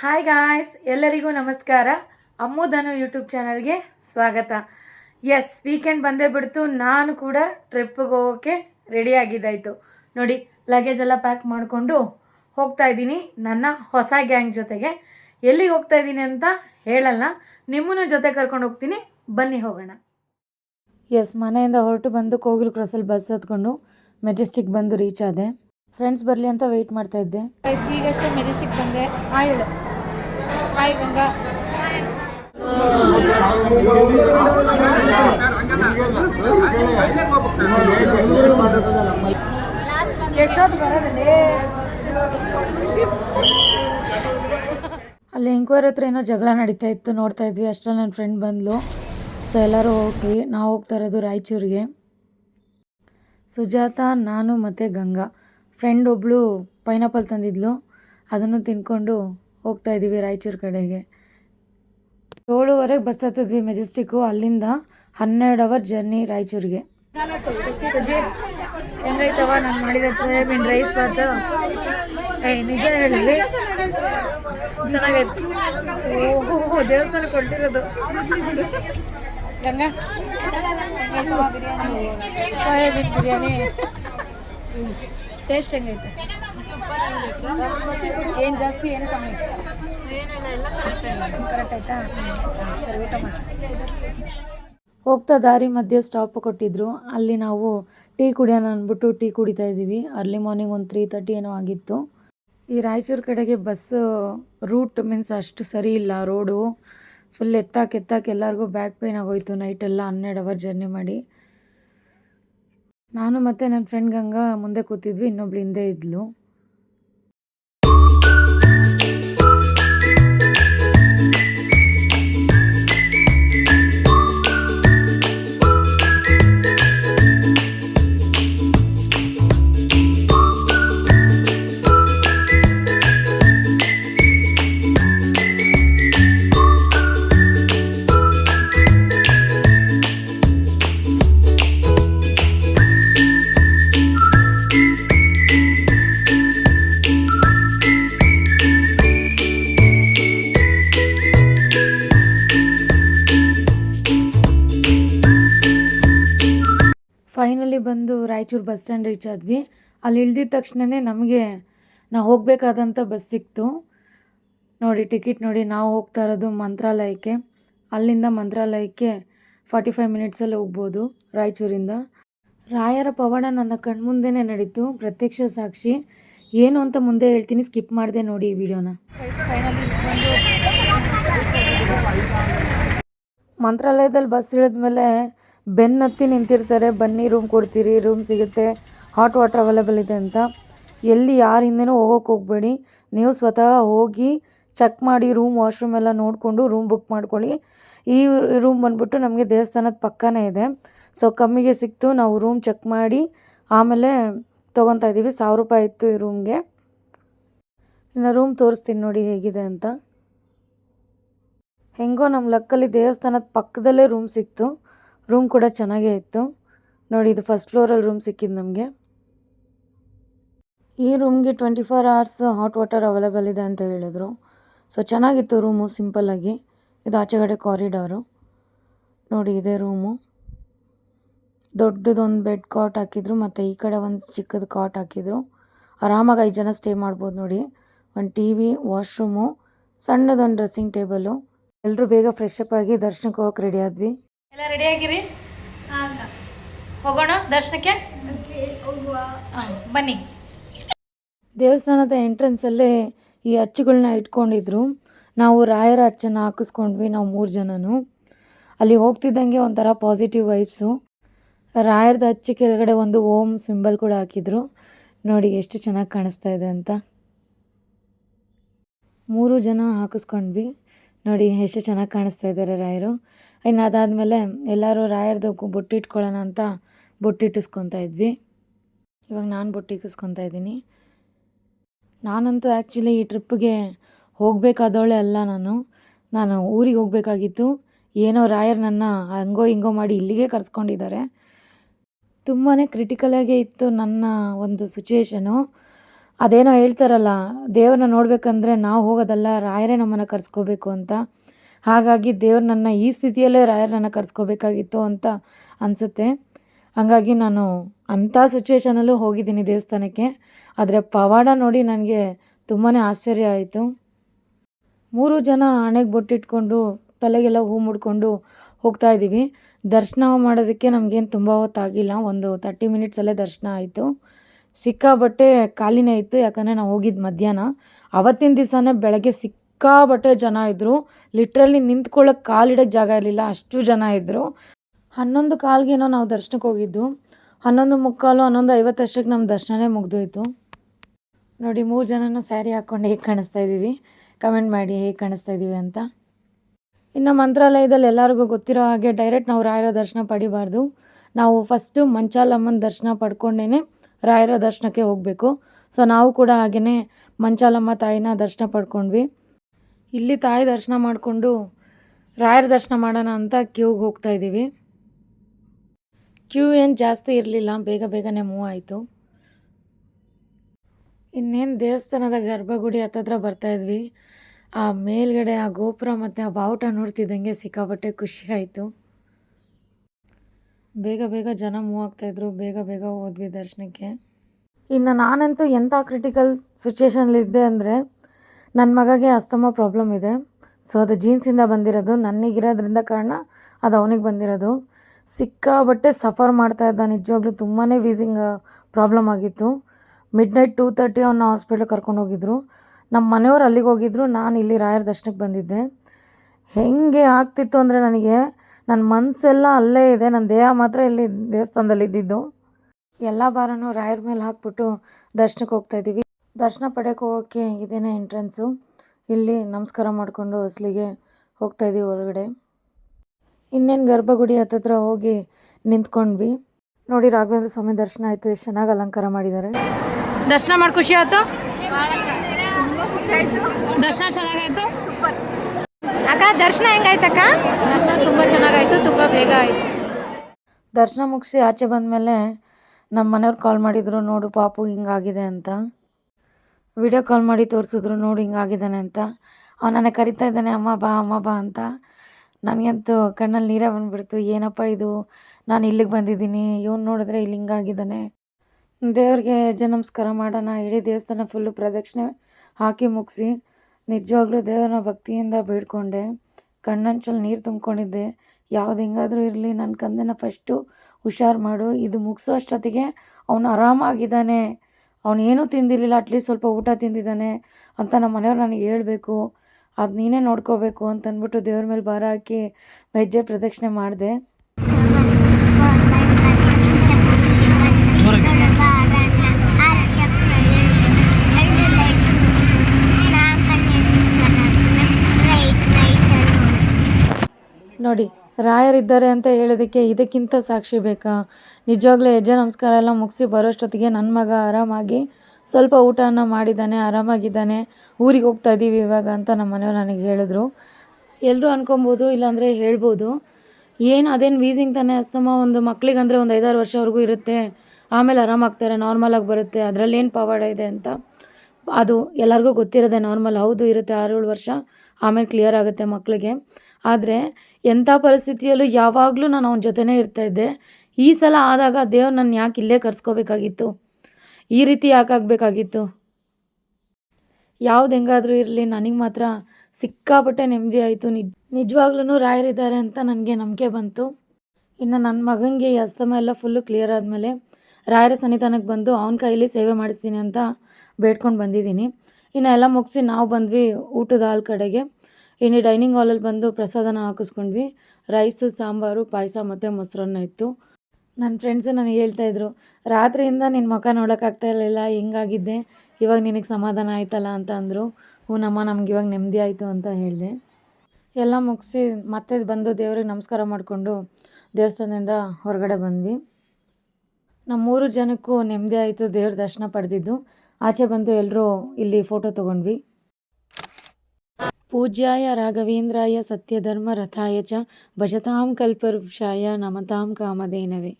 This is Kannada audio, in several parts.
ಹಾಯ್ ಗಾಯ್ಸ್ ಎಲ್ಲರಿಗೂ ನಮಸ್ಕಾರ. ಅಮ್ಮುದನು ಯೂಟ್ಯೂಬ್ ಚಾನಲ್ಗೆ ಸ್ವಾಗತ. ಎಸ್ ವೀಕೆಂಡ್ ಬಂದೇ ಬಿಡ್ತು. ನಾನು ಕೂಡ ಟ್ರಿಪ್ಪಿಗೆ ಹೋಗೋಕ್ಕೆ ರೆಡಿ ಆಗಿದ್ದಾಯಿತು. ನೋಡಿ ಲಗೇಜ್ ಎಲ್ಲ ಪ್ಯಾಕ್ ಮಾಡಿಕೊಂಡು ಹೋಗ್ತಾ ಇದ್ದೀನಿ ನನ್ನ ಹೊಸ ಗ್ಯಾಂಗ್ ಜೊತೆಗೆ. ಎಲ್ಲಿಗೆ ಹೋಗ್ತಾ ಇದ್ದೀನಿ ಅಂತ ಹೇಳಲ್ಲ. ನಿಮ್ಮನ್ನು ಜೊತೆ ಕರ್ಕೊಂಡು ಹೋಗ್ತೀನಿ. ಬನ್ನಿ ಹೋಗೋಣ. ಎಸ್ ಮನೆಯಿಂದ ಹೊರಟು ಬಂದು ಕೋಗಿಲು ಕ್ರಾಸಲ್ಲಿ ಬಸ್ ಹತ್ಕೊಂಡು ಮೆಜೆಸ್ಟಿಕ್ ಬಂದು ರೀಚ್ ಆದೆ. ಫ್ರೆಂಡ್ಸ್ ಬರಲಿ ಅಂತ ವೆಯ್ಟ್ ಮಾಡ್ತಾ ಇದ್ದೆ. ಈಗಷ್ಟೇ ಮೆಜೆಸ್ಟಿಕ್ ಬಂದೆ. ಹೇಳು. ಗಂಗಾ. ಅಲ್ಲಿ ಎಂಕ್ವೈರಿ ಹತ್ರ ಏನೋ ಜಗಳ ನಡೀತಾ ಇತ್ತು, ನೋಡ್ತಾ ಇದ್ವಿ. ಅಷ್ಟರಲ್ಲಿ ನನ್ನ ಫ್ರೆಂಡ್ ಬಂದ್ಲು. ಸೊ ಎಲ್ಲರೂ ಹೋಗ್ವಿ ನಾವು ಹೋಗ್ತಾ ಇರೋದು ರಾಯಚೂರಿಗೆ. ಸುಜಾತ, ನಾನು ಮತ್ತು ಗಂಗಾ. ಫ್ರೆಂಡ್ ಒಬ್ಬಳು ಪೈನಾಪಲ್ ತಂದಿದ್ಲು. ಅದನ್ನು ತಿನ್ಕೊಂಡು ಹೋಗ್ತಾ ಇದ್ದೀವಿ ರಾಯಚೂರು ಕಡೆಗೆ. ಏಳುವರೆಗೆ ಬಸ್ ಹತ್ತಿದ್ವಿ ಮೆಜೆಸ್ಟಿಕ್ಕು ಅಲ್ಲಿಂದ ಹನ್ನೆರಡು ಅವರ್ ಜರ್ನಿ ರಾಯಚೂರಿಗೆ. ಹೆಂಗೈತವ ನಾನು ಮಾಡಿರೋ ಸೋಯಾಬೀನ್ ರೈಸ್ ಬಾತು ಏ, ನಿಜ ಹೇಳಿ. ಚೆನ್ನಾಗೈತೆ. ಓಹೋ ದೇವಸ್ಥಾನ ಕೊಟ್ಟಿರೋದು ಸೋಯಾಬೀನ್ ಬಿರಿಯಾನಿ. ಟೇಸ್ಟ್ ಹೆಂಗೈತೆ? ಏನು ಜಾಸ್ತಿ, ಏನು ಕಮ್ಮಿ? ಕರೆಕ್ಟ್ ಆಯ್ತಾ? ಸರಿ, ಊಟ ಮಾಡಿ. ಹೋಗ್ತಾ ದಾರಿ ಮಧ್ಯೆ ಸ್ಟಾಪ್ ಕೊಟ್ಟಿದ್ರು. ಅಲ್ಲಿ ನಾವು ಟೀ ಕುಡಿಯೋಣ ಅಂದ್ಬಿಟ್ಟು ಟೀ ಕುಡಿತಾ ಇದ್ದೀವಿ. ಅರ್ಲಿ ಮಾರ್ನಿಂಗ್ ಒಂದು ತ್ರೀ ತರ್ಟಿ ಏನೋ ಆಗಿತ್ತು. ಈ ರಾಯಚೂರು ಕಡೆಗೆ ಬಸ್ ರೂಟ್ ಮೀನ್ಸ್ ಅಷ್ಟು ಸರಿ ಇಲ್ಲ. ರೋಡು ಫುಲ್ ಎತ್ತಾಕೆ ಎತ್ತಾಕೆ ಎಲ್ಲರಿಗೂ ಬ್ಯಾಕ್ ಪೇಯ್ನ್ ಆಗೋಯ್ತು. ನೈಟೆಲ್ಲ ಹನ್ನೆರಡು ಅವರ್ ಜರ್ನಿ ಮಾಡಿ. ನಾನು ಮತ್ತು ನನ್ನ ಫ್ರೆಂಡ್ ಗಂಗಾ ಮುಂದೆ ಕೂತಿದ್ವಿ. ಇನ್ನೊಬ್ಳು ಹಿಂದೆ ಇದ್ಲು. ಫೈನಲಿ ಬಂದು ರಾಯಚೂರು ಬಸ್ ಸ್ಟ್ಯಾಂಡ್ ರೀಚ್ ಆದ್ವಿ. ಅಲ್ಲಿ ಇಳ್ದಿದ ತಕ್ಷಣವೇ ನಮಗೆ ನಾವು ಹೋಗಬೇಕಾದಂಥ ಬಸ್ ಸಿಕ್ತು. ನೋಡಿ ಟಿಕೆಟ್ ನೋಡಿ, ನಾವು ಹೋಗ್ತಾ ಇರೋದು ಮಂತ್ರಾಲಯಕ್ಕೆ. ಅಲ್ಲಿಂದ ಮಂತ್ರಾಲಯಕ್ಕೆ ಫಾರ್ಟಿ ಫೈವ್ ಮಿನಿಟ್ಸಲ್ಲಿ ಹೋಗ್ಬೋದು, ರಾಯಚೂರಿಂದ. ರಾಯರ ಪವಣ ನನ್ನ ಕಣ್ಮುಂದೆನೇ ನಡೀತು. ಪ್ರತ್ಯಕ್ಷ ಸಾಕ್ಷಿ. ಏನು ಅಂತ ಮುಂದೆ ಹೇಳ್ತೀನಿ ಸ್ಕಿಪ್ ಮಾಡಿದೆ ನೋಡಿ ಈ ವಿಡಿಯೋನ. ಮಂತ್ರಾಲಯದಲ್ಲಿ ಬಸ್ ಇಳಿದ್ಮೇಲೆ ಬೆನ್ನತ್ತಿ ನಿಂತಿರ್ತಾರೆ, ಬನ್ನಿ ರೂಮ್ ಕೊಡ್ತೀರಿ ರೂಮ್ ಸಿಗುತ್ತೆ ಹಾಟ್ ವಾಟರ್ ಅವೈಲೇಬಲ್ ಇದೆ ಅಂತ. ಎಲ್ಲಿ ಯಾರ ಹಿಂದೆನೂ ಹೋಗೋಕೆ ಹೋಗಬೇಡಿ. ನೀವು ಸ್ವತಃ ಹೋಗಿ ಚೆಕ್ ಮಾಡಿ ರೂಮ್ ವಾಶ್ರೂಮ್ ಎಲ್ಲ ನೋಡಿಕೊಂಡು ರೂಮ್ ಬುಕ್ ಮಾಡ್ಕೊಳ್ಳಿ. ಈ ರೂಮ್ ಬಂದ್ಬಿಟ್ಟು ನಮಗೆ ದೇವಸ್ಥಾನದ ಪಕ್ಕನೇ ಇದೆ. ಸೊ ಕಮ್ಮಿಗೆ ಸಿಕ್ತು, ನಾವು ರೂಮ್ ಚೆಕ್ ಮಾಡಿ, ಆಮೇಲೆ ತೊಗೊತಾ ಇದ್ದೀವಿ ಸಾವಿರ ರೂಪಾಯಿ ಇತ್ತು ಈ ರೂಮ್ಗೆ ಇನ್ನು ರೂಮ್ ತೋರಿಸ್ತೀನಿ ನೋಡಿ ಹೇಗಿದೆ ಅಂತ. ಹೆಂಗೋ ನಮ್ಮ ಲಕ್ಕಲ್ಲಿ ದೇವಸ್ಥಾನದ ಪಕ್ಕದಲ್ಲೇ ರೂಮ್ ಸಿಕ್ತು. ರೂಮ್ ಕೂಡ ಚೆನ್ನಾಗೇ ಇತ್ತು. ನೋಡಿ, ಇದು ಫಸ್ಟ್ ಫ್ಲೋರಲ್ಲಿ ರೂಮ್ ಸಿಕ್ಕಿದ್ದು ನಮಗೆ. ಈ ರೂಮ್ಗೆ twenty four hours hot water available ಇದೆ ಅಂತ ಹೇಳಿದ್ರು. ಸೊ ಚೆನ್ನಾಗಿತ್ತು ರೂಮು ಸಿಂಪಲ್ಲಾಗಿ ಇದು ಆಚೆಗಡೆ ಕಾರಿಡಾರು ನೋಡಿ, ಇದೆ ರೂಮು ದೊಡ್ಡದೊಂದು ಬೆಡ್ ಕಾಟ್ ಹಾಕಿದ್ರು, ಮತ್ತು ಈ ಕಡೆ ಒಂದು ಚಿಕ್ಕದ ಕಾಟ್ ಹಾಕಿದ್ರು. ಆರಾಮಾಗಿ ಐದು ಜನ ಸ್ಟೇ ಮಾಡ್ಬೋದು ನೋಡಿ. ಒಂದು ಟಿ ವಿ ವಾಶ್ರೂಮು ಸಣ್ಣದೊಂದು ಡ್ರೆಸ್ಸಿಂಗ್ ಟೇಬಲು ಎಲ್ಲರೂ ಬೇಗ ಫ್ರೆಶ್ ಆಗಿ ದರ್ಶನಕ್ಕೆ ಹೋಗಕ್ಕೆ ರೆಡಿ ಆದ್ವಿ. ಎಲ್ಲ ರೆಡಿ ಆಗಿರಿ? ಹೋಗೋಣ ದರ್ಶನಕ್ಕೆ? ಬನ್ನಿ. ದೇವಸ್ಥಾನದ ಎಂಟ್ರೆನ್ಸಲ್ಲೇ ಈ ಅಚ್ಚುಗಳನ್ನ ಇಟ್ಕೊಂಡಿದ್ರು. ನಾವು ರಾಯರ ಅಚ್ಚನ್ನು ಹಾಕಿಸ್ಕೊಂಡ್ವಿ ನಾವು ಮೂರು ಜನನು. ಅಲ್ಲಿ ಹೋಗ್ತಿದ್ದಂಗೆ ಒಂಥರ ಪಾಸಿಟಿವ್ ವೈಬ್ಸು ರಾಯರದ ಅಚ್ಚು ಕೆಳಗಡೆ ಒಂದು ಓಮ್ ಸಿಂಬಲ್ ಕೂಡ ಹಾಕಿದ್ರು. ನೋಡಿ ಎಷ್ಟು ಚೆನ್ನಾಗಿ ಕಾಣಿಸ್ತಾ ಇದೆ ಅಂತ. ಮೂರು ಜನ ಹಾಕಿಸ್ಕೊಂಡ್ವಿ. ನೋಡಿ, ಎಷ್ಟು ಚೆನ್ನಾಗಿ ಕಾಣಿಸ್ತಾ ಇದ್ದಾರೆ ರಾಯರು. ಇನ್ನು ಅದಾದಮೇಲೆ ಎಲ್ಲರೂ ರಾಯರ್ದು ಬೊಟ್ಟಿಟ್ಕೊಳ್ಳೋಣ ಅಂತ ಬೊಟ್ಟಿಟ್ಟಿಸ್ಕೊತಾ ಇದ್ವಿ. ಇವಾಗ ನಾನು ಬೊಟ್ಟಿಕ್ಕಿಸ್ಕೊತಾ ಇದ್ದೀನಿ. ನಾನಂತೂ ಆ್ಯಕ್ಚುಲಿ ಈ ಟ್ರಿಪ್ಗೆ ಹೋಗಬೇಕಾದವಳೆ ಅಲ್ಲ ನಾನು. ನಾನು ಊರಿಗೆ ಹೋಗಬೇಕಾಗಿತ್ತು. ಏನೋ ರಾಯರ್ ನನ್ನ ಹಂಗೋ ಹಿಂಗೋ ಮಾಡಿ ಇಲ್ಲಿಗೆ ಕರೆಸ್ಕೊಂಡಿದ್ದಾರೆ. ತುಂಬಾ ಕ್ರಿಟಿಕಲಾಗೇ ಇತ್ತು ನನ್ನ ಒಂದು ಸಿಚುವೇಶನು ಅದೇನೋ ಹೇಳ್ತಾರಲ್ಲ, ದೇವ್ರನ್ನ ನೋಡಬೇಕಂದ್ರೆ ನಾವು ಹೋಗೋದಲ್ಲ, ರಾಯರೇ ನಮ್ಮನ್ನು ಕರ್ಸ್ಕೋಬೇಕು ಅಂತ. ಹಾಗಾಗಿ ದೇವ್ರು ನನ್ನ ಈ ಸ್ಥಿತಿಯಲ್ಲೇ ರಾಯರನ್ನು ಕರ್ಸ್ಕೋಬೇಕಾಗಿತ್ತು ಅಂತ ಅನಿಸುತ್ತೆ. ಹಾಗಾಗಿ ನಾನು ಅಂಥ ಸಿಚುವೇಶನಲ್ಲೂ ಹೋಗಿದ್ದೀನಿ ದೇವಸ್ಥಾನಕ್ಕೆ. ಆದರೆ ಪವಾಡ ನೋಡಿ ನನಗೆ ತುಂಬಾ ಆಶ್ಚರ್ಯ ಆಯಿತು. ಮೂರು ಜನ ಹಣೆಗೆ ಬೊಟ್ಟಿಟ್ಕೊಂಡು, ತಲೆಗೆಲ್ಲ ಹೂ ಮುಡ್ಕೊಂಡು ಹೋಗ್ತಾ ಇದ್ದೀವಿ ದರ್ಶನ ಮಾಡೋದಕ್ಕೆ ನಮಗೇನು ತುಂಬ ಹೊತ್ತಾಗಿಲ್ಲ. ಒಂದು ತರ್ಟಿ ಮಿನಿಟ್ಸಲ್ಲೇ ದರ್ಶನ ಆಯಿತು. ಸಿಕ್ಕಾಬಟ್ಟೆ ಖಾಲಿನೇ ಇತ್ತು, ಯಾಕಂದರೆ ನಾವು ಹೋಗಿದ್ದು ಮಧ್ಯಾಹ್ನ. ಅವತ್ತಿನ ದಿವಸನೇ ಬೆಳಗ್ಗೆ ಸಿಕ್ಕಾಬಟ್ಟೆ ಜನ ಇದ್ದರು ಲಿಟ್ರಲಿ ನಿಂತ್ಕೊಳ್ಳೋಕೆ ಕಾಲಿಡೋಕ್ಕೆ ಜಾಗ ಇರಲಿಲ್ಲ, ಅಷ್ಟು ಜನ ಇದ್ದರು ಹನ್ನೊಂದು ಕಾಲ್ಗೇನೋ ನಾವು ದರ್ಶನಕ್ಕೆ ಹೋಗಿದ್ದು. ಹನ್ನೊಂದು ಮುಕ್ಕಾಲು, ಹನ್ನೊಂದು ಐವತ್ತಷ್ಟಕ್ಕೆ ನಮ್ಮ ದರ್ಶನವೇ ಮುಗ್ದೋಯ್ತು. ನೋಡಿ, ಮೂರು ಜನನ ಸ್ಯಾರಿ ಹಾಕ್ಕೊಂಡು ಹೇಗೆ ಕಾಣಿಸ್ತಾ ಇದ್ದೀವಿ ಕಮೆಂಟ್ ಮಾಡಿ ಹೇಗೆ ಕಾಣಿಸ್ತಾ ಇದ್ದೀವಿ ಅಂತ. ಇನ್ನು ಮಂತ್ರಾಲಯದಲ್ಲಿ ಎಲ್ಲರಿಗೂ ಗೊತ್ತಿರೋ ಹಾಗೆ ಡೈರೆಕ್ಟ್ ನಾವು ರಾಯರ ದರ್ಶನ ಪಡಿಬಾರ್ದು. ನಾವು ಫಸ್ಟು ಮಂಚಾಲಮ್ಮನ ದರ್ಶನ ಪಡ್ಕೊಂಡೇ ರಾಯರ ದರ್ಶನಕ್ಕೆ ಹೋಗಬೇಕು. ಸೊ ನಾವು ಕೂಡ ಹಾಗೆಯೇ ಮಂಚಾಲಮ್ಮ ತಾಯಿನ ದರ್ಶನ ಪಡ್ಕೊಂಡ್ವಿ. ಇಲ್ಲಿ ತಾಯಿ ದರ್ಶನ ಮಾಡಿಕೊಂಡು ರಾಯರ ದರ್ಶನ ಮಾಡೋಣ ಅಂತ ಕ್ಯೂಗೆ ಹೋಗ್ತಾ ಇದ್ದೀವಿ. ಕ್ಯೂ ಏನು ಜಾಸ್ತಿ ಇರಲಿಲ್ಲ, ಬೇಗ ಬೇಗನೆ ಮೂವ್ ಆಯಿತು. ಇನ್ನೇನು ದೇವಸ್ಥಾನದ ಗರ್ಭಗುಡಿ ಹತ್ತತ್ರ ಬರ್ತಾ ಇದ್ವಿ. ಆ ಮೇಲ್ಗಡೆ ಆ ಗೋಪುರ ಮತ್ತು ಆ ಬಾವುಟ ನೋಡ್ತಿದ್ದಂಗೆ ಸಿಕ್ಕಾಪಟ್ಟೆ ಖುಷಿ ಆಯಿತು. ಬೇಗ ಬೇಗ ಜನ ಮೂವ್ ಆಗ್ತಾಯಿದ್ರು ಬೇಗ ಬೇಗ ಹೋದ್ವಿ ದರ್ಶನಕ್ಕೆ. ಇನ್ನು ನಾನಂತೂ ಎಂಥ ಕ್ರಿಟಿಕಲ್ ಸಿಚುವೇಶನಲ್ಲಿದ್ದೆ ಅಂದರೆ ನನ್ನ ಮಗಗೆ ಅಸ್ತಮ ಪ್ರಾಬ್ಲಮ್ ಇದೆ. ಸೊ ಅದು ಜೀನ್ಸಿಂದ ಬಂದಿರೋದು. ನನಗಿರೋದ್ರಿಂದ ಕಾರಣ ಅದು ಅವನಿಗೆ ಬಂದಿರೋದು. ಸಿಕ್ಕಾಬಟ್ಟೆ ಸಫರ್ ಮಾಡ್ತಾ ಇದ್ದ. ನಿಜವಾಗ್ಲೂ ತುಂಬಾ ವೀಸಿಂಗ್ ಪ್ರಾಬ್ಲಮ್ ಆಗಿತ್ತು. ಮಿಡ್ ನೈಟ್ ಟೂ ತರ್ಟಿ ಅವನ್ನ ಹಾಸ್ಪಿಟ್ಲಿಗೆ ಕರ್ಕೊಂಡು ಹೋಗಿದ್ರು. ನಮ್ಮ ಮನೆಯವ್ರು ಅಲ್ಲಿಗೆ ಹೋಗಿದ್ರು. ನಾನು ಇಲ್ಲಿ ರಾಯರ ದರ್ಶನಕ್ಕೆ ಬಂದಿದ್ದೆ. ಹೆಂಗೆ ಆಗ್ತಿತ್ತು ಅಂದರೆ ನನಗೆ ನನ್ನ ಮನಸ್ಸೆಲ್ಲ ಅಲ್ಲೇ ಇದೆ. ನನ್ನ ದೇಹ ಮಾತ್ರ ಇಲ್ಲಿ ದೇವಸ್ಥಾನದಲ್ಲಿ ಇದ್ದಿದ್ದು ಎಲ್ಲ ಭಾರನೂ ರಾಯರ ಮೇಲೆ ಹಾಕ್ಬಿಟ್ಟು ದರ್ಶನಕ್ಕೆ ಹೋಗ್ತಾ ಇದ್ದೀವಿ. ದರ್ಶನ ಪಡೆಯಕ್ಕೆ ಹೋಗೋಕ್ಕೆ ಇದೇನೇ ಎಂಟ್ರೆನ್ಸು ಇಲ್ಲಿ ನಮಸ್ಕಾರ ಮಾಡಿಕೊಂಡು ಅಸಲಿಗೆ ಹೋಗ್ತಾ ಇದ್ದೀವಿ ಹೊರಗಡೆ ಇನ್ನೇನು ಗರ್ಭಗುಡಿ ಹತ್ತತ್ರ ಹೋಗಿ ನಿಂತ್ಕೊಂಡ್ವಿ. ನೋಡಿ ರಾಘವೇಂದ್ರ ಸ್ವಾಮಿ ದರ್ಶನ ಆಯಿತು. ಎಷ್ಟು ಚೆನ್ನಾಗಿ ಅಲಂಕಾರ ಮಾಡಿದ್ದಾರೆ. ದರ್ಶನ ಮಾಡಿ ಖುಷಿ ಆಯಿತು? ದರ್ಶನ ಚೆನ್ನಾಗಾಯ್ತು ಅಕ್ಕ ದರ್ಶನ ಹೆಂಗಾಯ್ತಕ್ಕ? ದರ್ಶನ ತುಂಬ ಚೆನ್ನಾಗಾಯಿತು ತುಂಬ ಬೇಗ ಆಯಿತು. ದರ್ಶನ ಮುಗಿಸಿ ಆಚೆ ಬಂದಮೇಲೆ ನಮ್ಮ ಮನೆಯವ್ರು ಕಾಲ್ ಮಾಡಿದರು ನೋಡು ಪಾಪು ಹಿಂಗಾಗಿದೆ ಅಂತ. ವಿಡಿಯೋ ಕಾಲ್ ಮಾಡಿ ತೋರಿಸಿದ್ರು ನೋಡು ಹಿಂಗಾಗಿದ್ದಾನೆ ಅಂತ. ಅವ್ನು ನನಗೆ ಕರಿತಾ ಇದ್ದಾನೆ ಅಮ್ಮ ಬಾ ಅಮ್ಮ ಬಾ ಅಂತ. ನನಗಂತೂ ಕಣ್ಣಲ್ಲಿ ನೀರೇ ಬಂದುಬಿಡ್ತು ಏನಪ್ಪ ಇದು? ನಾನು ಇಲ್ಲಿಗೆ ಬಂದಿದ್ದೀನಿ ಇವ್ನು ನೋಡಿದ್ರೆ ಇಲ್ಲಿ ಹಿಂಗಾಗಿದ್ದಾನೆ. ದೇವ್ರಿಗೆ ಹೆಜ್ಜೆ ನಮಸ್ಕಾರ ಮಾಡೋಣ ಇಡೀ ದೇವಸ್ಥಾನ ಫುಲ್ಲು ಪ್ರದಕ್ಷಿಣೆ ಹಾಕಿ ಮುಗಿಸಿ ನಿಜವಾಗ್ಲೂ ದೇವರನ್ನ ಭಕ್ತಿಯಿಂದ ಬೇಡ್ಕೊಂಡೆ. ಕಣ್ಣಂಚಲ್ಲಿ ನೀರು ತುಂಬಿಕೊಂಡಿದ್ದೆ. ಯಾವ್ದು ಹೆಂಗಾದರೂ ಇರಲಿ ನನ್ನ ಕಂದನ ಫಸ್ಟು ಹುಷಾರು ಮಾಡು. ಇದು ಮುಗಿಸೋ ಅಷ್ಟೊತ್ತಿಗೆ ಅವನು ಆರಾಮಾಗಿದ್ದಾನೆ. ಅವನು ಏನೂ ತಿಂದಿರಲಿಲ್ಲ ಅಟ್ಲೀಸ್ಟ್ ಸ್ವಲ್ಪ ಊಟ ತಿಂದಿದ್ದಾನೆ ಅಂತ ನಮ್ಮ ಮನೆಯವ್ರು ನನಗೆ ಹೇಳಬೇಕು. ಅದು ನೀನೇ ನೋಡ್ಕೋಬೇಕು ಅಂತಂದ್ಬಿಟ್ಟು ದೇವ್ರ ಮೇಲೆ ಭಾರ ಹಾಕಿ ಹೆಜ್ಜೆ ಪ್ರದಕ್ಷಿಣೆ ಮಾಡಿದೆ. ನೋಡಿ, ರಾಯರಿದ್ದಾರೆ ಅಂತ ಹೇಳೋದಕ್ಕೆ ಇದಕ್ಕಿಂತ ಸಾಕ್ಷಿ ಬೇಕಾ? ನಿಜವಾಗ್ಲೂ ಹೆಜ್ಜೆ ನಮಸ್ಕಾರ ಎಲ್ಲ ಮುಗಿಸಿ ಬರೋಷ್ಟೊತ್ತಿಗೆ ನನ್ನ ಮಗ ಆರಾಮಾಗಿ ಸ್ವಲ್ಪ ಊಟನ ಮಾಡಿದ್ದಾನೆ ಆರಾಮಾಗಿದ್ದಾನೆ, ಊರಿಗೆ ಹೋಗ್ತಾ ಇದ್ದೀವಿ ಇವಾಗ ಅಂತ ನಮ್ಮ ಮನೆಯವ್ರು ನನಗೆ ಹೇಳಿದ್ರು. ಎಲ್ಲರೂ ಅನ್ಕೊಬೋದು, ಇಲ್ಲಾಂದರೆ ಹೇಳ್ಬೋದು. ಏನು ಅದೇನು ವೀಸಿಂಗ್ ತಾನೇ ಅಸ್ತಮ? ಒಂದು ಮಕ್ಳಿಗಂದರೆ ಒಂದು ಐದಾರು ವರ್ಷವರೆಗೂ ಇರುತ್ತೆ. ಆಮೇಲೆ ಆರಾಮಾಗ್ತಾರೆ ನಾರ್ಮಲಾಗಿ ಬರುತ್ತೆ. ಅದರಲ್ಲಿ ಏನು ಪವಾಡ ಇದೆ ಅಂತ? ಅದು ಎಲ್ಲರಿಗೂ ಗೊತ್ತಿರೋದೆ ನಾರ್ಮಲ್ ಹೌದು, ಇರುತ್ತೆ ಆರು ಏಳು ವರ್ಷ. ಆಮೇಲೆ ಕ್ಲಿಯರ್ ಆಗುತ್ತೆ ಮಕ್ಕಳಿಗೆ ಆದರೆ ಎಂಥ ಪರಿಸ್ಥಿತಿಯಲ್ಲೂ ಯಾವಾಗಲೂ ನಾನು ಅವನ ಜೊತೆನೇ ಇರ್ತಾಯಿದ್ದೆ ಈ ಸಲ ಆದಾಗ ದೇವ್ರು ನನ್ನ ಯಾಕೆ ಇಲ್ಲೇ ಕರ್ಸ್ಕೋಬೇಕಾಗಿತ್ತು? ಈ ರೀತಿ ಯಾಕೆ ಆಗಬೇಕಾಗಿತ್ತು? ಯಾವ್ದು ಹೆಂಗಾದರೂ ಇರಲಿ, ನನಗೆ ಮಾತ್ರ ಸಿಕ್ಕಾಪಟ್ಟೆ ನೆಮ್ಮದಿ ಆಯಿತು. ನಿಜ ನಿಜವಾಗ್ಲೂ ರಾಯರಿದ್ದಾರೆ ಅಂತ ನನಗೆ ನಂಬಿಕೆ ಬಂತು. ಇನ್ನು ನನ್ನ ಮಗನಿಗೆ ಈ ಅಸ್ತಮ ಎಲ್ಲ ಫುಲ್ಲು ಕ್ಲಿಯರ್ ಆದಮೇಲೆ ರಾಯರ ಸನ್ನಿಧಾನಕ್ಕೆ ಬಂದು ಅವನ ಕೈಯಲ್ಲಿ ಸೇವೆ ಮಾಡಿಸ್ತೀನಿ ಅಂತ ಬೇಡ್ಕೊಂಡು ಬಂದಿದ್ದೀನಿ. ಇನ್ನು ಎಲ್ಲ ಮುಗಿಸಿ ನಾವು ಬಂದ್ವಿ ಊಟದ ಹಾಲು ಕಡೆಗೆ. ಇನ್ನು ಡೈನಿಂಗ್ ಹಾಲಲ್ಲಿ ಬಂದು ಪ್ರಸಾದನ ಹಾಕಿಸ್ಕೊಂಡ್ವಿ. ರೈಸು, ಸಾಂಬಾರು, ಪಾಯಸ ಮತ್ತು ಮೊಸರನ್ನ ಇತ್ತು. ನನ್ನ ಫ್ರೆಂಡ್ಸು ನನಗೆ ಹೇಳ್ತಾಯಿದ್ರು ರಾತ್ರಿಯಿಂದ ನಿನ್ನ ಮುಖ ನೋಡೋಕ್ಕಾಗ್ತಾ ಇರಲಿಲ್ಲ, ಹಿಂಗಾಗಿದ್ದೆ. ಇವಾಗ ನಿನಗೆ ಸಮಾಧಾನ ಆಯ್ತಲ್ಲ? ಅಂತ ಅಂದರು. ಹ್ಞೂನಮ್ಮ ನಮ್ಗೆ ಇವಾಗ ನೆಮ್ಮದಿ ಆಯಿತು ಅಂತ ಹೇಳಿದೆ. ಎಲ್ಲ ಮುಗಿಸಿ ಮತ್ತೆ ಬಂದು ದೇವ್ರಿಗೆ ನಮಸ್ಕಾರ ಮಾಡಿಕೊಂಡು ದೇವಸ್ಥಾನದಿಂದ ಹೊರಗಡೆ ಬಂದ್ವಿ. ನಮ್ಮ ಮೂರು ಜನಕ್ಕೂ ನೆಮ್ಮದಿ ಆಯಿತು, ದೇವ್ರ ದರ್ಶನ ಪಡೆದಿದ್ದು. ಆಚೆ ಬಂದು ಎಲ್ಲರೂ ಇಲ್ಲಿ ಫೋಟೋ ತೊಗೊಂಡ್ವಿ. ಪೂಜ್ಯಾಯ ರಾಘವೇಂದ್ರಾಯ ಸತ್ಯಧರ್ಮ ರಥಾಯ ಚ ಭಜತಾಂ ಕಲ್ಪವೃಕ್ಷಾಯ ನಮತಾಂ ಕಾಮಧೇನವೇ.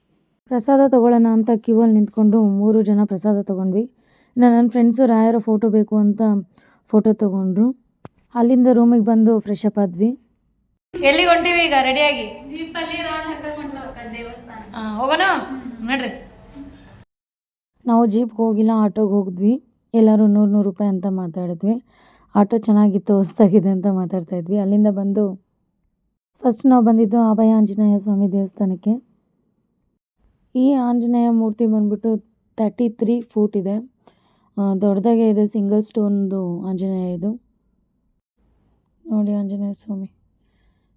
ಪ್ರಸಾದ ತಗೊಳ್ಳೋಣ ಅಂತ ಕ್ಯೂವಲ್ಲಿ ನಿಂತ್ಕೊಂಡು ಮೂರು ಜನ ಪ್ರಸಾದ ತೊಗೊಂಡ್ವಿ. ಇನ್ನು ನನ್ನ ಫ್ರೆಂಡ್ಸು ರಾಯರ ಫೋಟೋ ಬೇಕು ಅಂತ ಫೋಟೋ ತೊಗೊಂಡ್ರು. ಅಲ್ಲಿಂದ ರೂಮಿಗೆ ಬಂದು ಫ್ರೆಶ್ ಅಪ್ ಆದ್ವಿ. ಎಲ್ಲಿಗೆ ಹೊಂಟಿವಿ ಈಗ? ರೆಡಿಯಾಗಿ ಜೀಪಲ್ಲಿ ದೇವಸ್ಥಾನ. ಹೋಗೋಣ? ನೋಡ್ರಿ. ನಾವು ಜೀಪ್ಗೆ ಹೋಗಿಲ್ಲ ಆಟೋಗೆ ಹೋಗಿದ್ವಿ. ಎಲ್ಲರೂ ನೂರು ನೂರು ರೂಪಾಯಿ ಅಂತ ಮಾತಾಡಿದ್ವಿ. ಆಟೋ ಚೆನ್ನಾಗಿತ್ತು, ಹೊಸ್ದಾಗಿದೆ ಅಂತ ಮಾತಾಡ್ತಾ ಇದ್ವಿ. ಅಲ್ಲಿಂದ ಬಂದು ಫಸ್ಟ್ ನಾವು ಬಂದಿದ್ದು ಅಭಯ ಆಂಜನೇಯ ಸ್ವಾಮಿ ದೇವಸ್ಥಾನಕ್ಕೆ. ಈ ಆಂಜನೇಯ ಮೂರ್ತಿ ಬಂದ್ಬಿಟ್ಟು ತರ್ಟಿ ತ್ರೀ ಫೂಟ್ ಇದೆ ದೊಡ್ಡದಾಗೆ ಇದೆ ಸಿಂಗಲ್ ಸ್ಟೋನ್ದು ಆಂಜನೇಯ ಇದು. ನೋಡಿ ಆಂಜನೇಯ ಸ್ವಾಮಿ.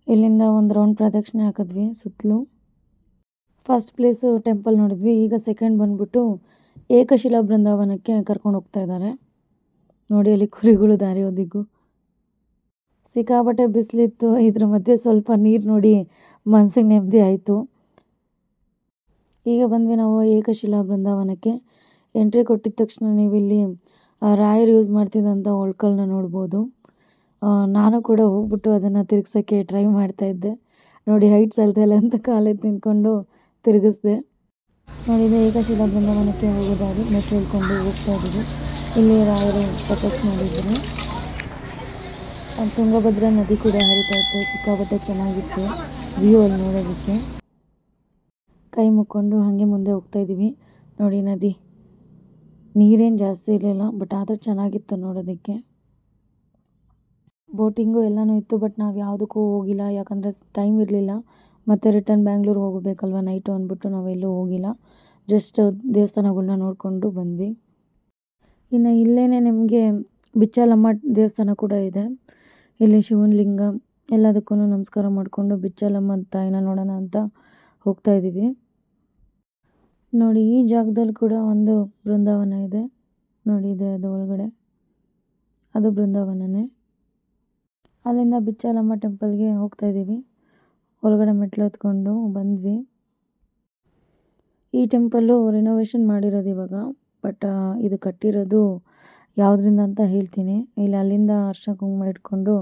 ಇಲ್ಲಿಂದ ಒಂದು ರೌಂಡ್ ಪ್ರದಕ್ಷಿಣೆ ಹಾಕಿದ್ವಿ ಸುತ್ತಲೂ. ಫಸ್ಟ್ ಪ್ಲೇಸು ಟೆಂಪಲ್ ನೋಡಿದ್ವಿ. ಈಗ ಸೆಕೆಂಡ್ ಬಂದ್ಬಿಟ್ಟು ಏಕಶಿಲಾ ಬೃಂದಾವನಕ್ಕೆ ಕರ್ಕೊಂಡು ಹೋಗ್ತಾ ಇದ್ದಾರೆ. ನೋಡಿ ಅಲ್ಲಿ ಕುರಿಗಳು ದಾರಿ ಹೋದಿಗೂ ಸಿಕ್ಕಾಪಟ್ಟೆ ಬಿಸಿಲಿತ್ತು, ಇದ್ರ ಮಧ್ಯೆ ಸ್ವಲ್ಪ ನೀರು ನೋಡಿ ಮನಸ್ಸಿಗೆ ನೆಮ್ಮದಿ ಆಯಿತು. ಈಗ ಬಂದ್ವಿ ನಾವು ಏಕಶಿಲಾ ಬೃಂದಾವನಕ್ಕೆ. ಎಂಟ್ರಿ ಕೊಟ್ಟಿದ ತಕ್ಷಣ ನೀವು ಇಲ್ಲಿ ರಾಯರು ಯೂಸ್ ಮಾಡ್ತಿದ್ದಂಥ ಒಳ್ಕಲ್ನ ನೋಡ್ಬೋದು. ನಾನು ಕೂಡ ಹೋಗ್ಬಿಟ್ಟು ಅದನ್ನು ತಿರ್ಗ್ಸೋಕ್ಕೆ ಟ್ರೈ ಮಾಡ್ತಾ ಇದ್ದೆ. ನೋಡಿ ಹೈಟ್ ಸಲ್ದಲ್ಲ ಅಂತ ಕಾಲೆತ್ತು ನಿಂತ್ಕೊಂಡು ತಿರುಗಿಸ್ದೆ. ನೋಡಿ ಏಕಶಿಲಾ ಬೃಂದಾವನಕ್ಕೆ ಹೋಗೋದಾಗಿ ಮೆಟ್ರೋ ಹೋಗ್ತಾ ಇದ್ದೀವಿ. ಇಲ್ಲಿ ರಾಯರು ತಪಸ್ ಮಾಡಿದ್ರು ತುಂಗಭದ್ರಾ ನದಿ ಕೂಡ ಹರಿತಾ ಇತ್ತು. ಸಿಕ್ಕಾಪಟ್ಟೆ ಚೆನ್ನಾಗಿತ್ತು. ವ್ಯೂ ಅಲ್ಲಿ ನೋಡೋದಕ್ಕೆ. ಕೈ ಮುಕ್ಕೊಂಡು ಹಾಗೆ ಮುಂದೆ ಹೋಗ್ತಾ ಇದ್ದೀವಿ. ನೋಡಿ ನದಿ. ನೀರೇನು ಜಾಸ್ತಿ ಇರಲಿಲ್ಲ ಬಟ್ ಆದರೂ ಚೆನ್ನಾಗಿತ್ತು ನೋಡೋದಕ್ಕೆ. ಬೋಟಿಂಗು ಎಲ್ಲನೂ ಇತ್ತು ಬಟ್ ನಾವು ಯಾವುದಕ್ಕೂ ಹೋಗಿಲ್ಲ. ಯಾಕಂದರೆ ಟೈಮ್ ಇರಲಿಲ್ಲ. ಮತ್ತು ರಿಟರ್ನ್ ಬ್ಯಾಂಗ್ಳೂರು ಹೋಗಬೇಕಲ್ವ ನೈಟು ಅಂದ್ಬಿಟ್ಟು ನಾವೆಲ್ಲೂ ಹೋಗಿಲ್ಲ. ಜಸ್ಟ್ ದೇವಸ್ಥಾನಗಳನ್ನ ನೋಡಿಕೊಂಡು ಬಂದ್ವಿ. ಇನ್ನು ಇಲ್ಲೇ ನಿಮಗೆ ಬಿಚ್ಚಲಮ್ಮ ದೇವಸ್ಥಾನ ಕೂಡ ಇದೆ. ಇಲ್ಲಿ ಶಿವನ ಲಿಂಗ ಎಲ್ಲದಕ್ಕೂ ನಮಸ್ಕಾರ ಮಾಡಿಕೊಂಡು ಬಿಚ್ಚಲಮ್ಮ ತಾಯಿನ ನೋಡೋಣ ಅಂತ ಹೋಗ್ತಾ ಇದ್ದೀವಿ. ನೋಡಿ, ಈ ಜಾಗದಲ್ಲಿ ಕೂಡ ಒಂದು ಬೃಂದಾವನ ಇದೆ. ನೋಡಿ, ಇದೆ ಅದು ಒಳಗಡೆ. ಅದು ಬೃಂದಾವನನೇ. ಅಲ್ಲಿಂದ ಬಿಚ್ಚಲಮ್ಮ ಟೆಂಪಲ್ಗೆ ಹೋಗ್ತಾ ಇದ್ದೀವಿ. ಒಳಗಡೆ ಮೆಟ್ಲು ಹತ್ಕೊಂಡು ಬಂದ್ವಿ. ಈ ಟೆಂಪಲ್ಲು ರಿನೋವೇಷನ್ ಮಾಡಿರೋದು ಇವಾಗ. ಬಟ್ ಇದು ಕಟ್ಟಿರೋದು ಯಾವುದರಿಂದ ಅಂತ ಹೇಳ್ತೀನಿ. ಇಲ್ಲಿ ಅಲ್ಲಿಂದ ಅರ್ಶನ ಕುಂಕುಮ ಇಟ್ಕೊಂಡು